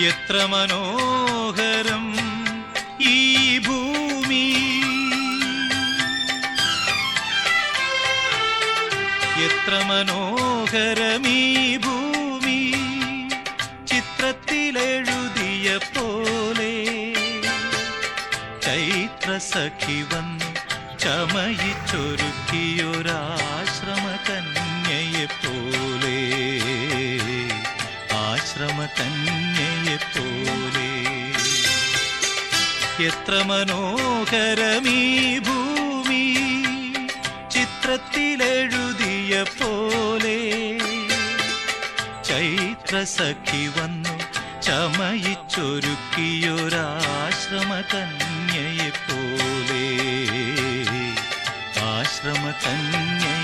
എത്ര മനോഹരം ഈ ഭൂമി. എത്ര മനോഹരം ഈ ഭൂമി. ചിത്രത്തിലെഴുതിയ പോലെ ചൈത്ര സഖി വന്നു ചമയിച്ചൊരുക്കിയൊരാശ്രമ കന്യയെ പോലെ ആശ്രമ കന്യയെ പോലെ. എത്ര മനോഹരമീ ഭൂമി ചിത്രത്തിലെഴുതിയ പോലെ. ചൈത്ര സഖി വന്നു ചമയിച്ചൊരുക്കിയൊരാശ്രമ കന്യയെ പോലെ. ആശ്രമ പോലെ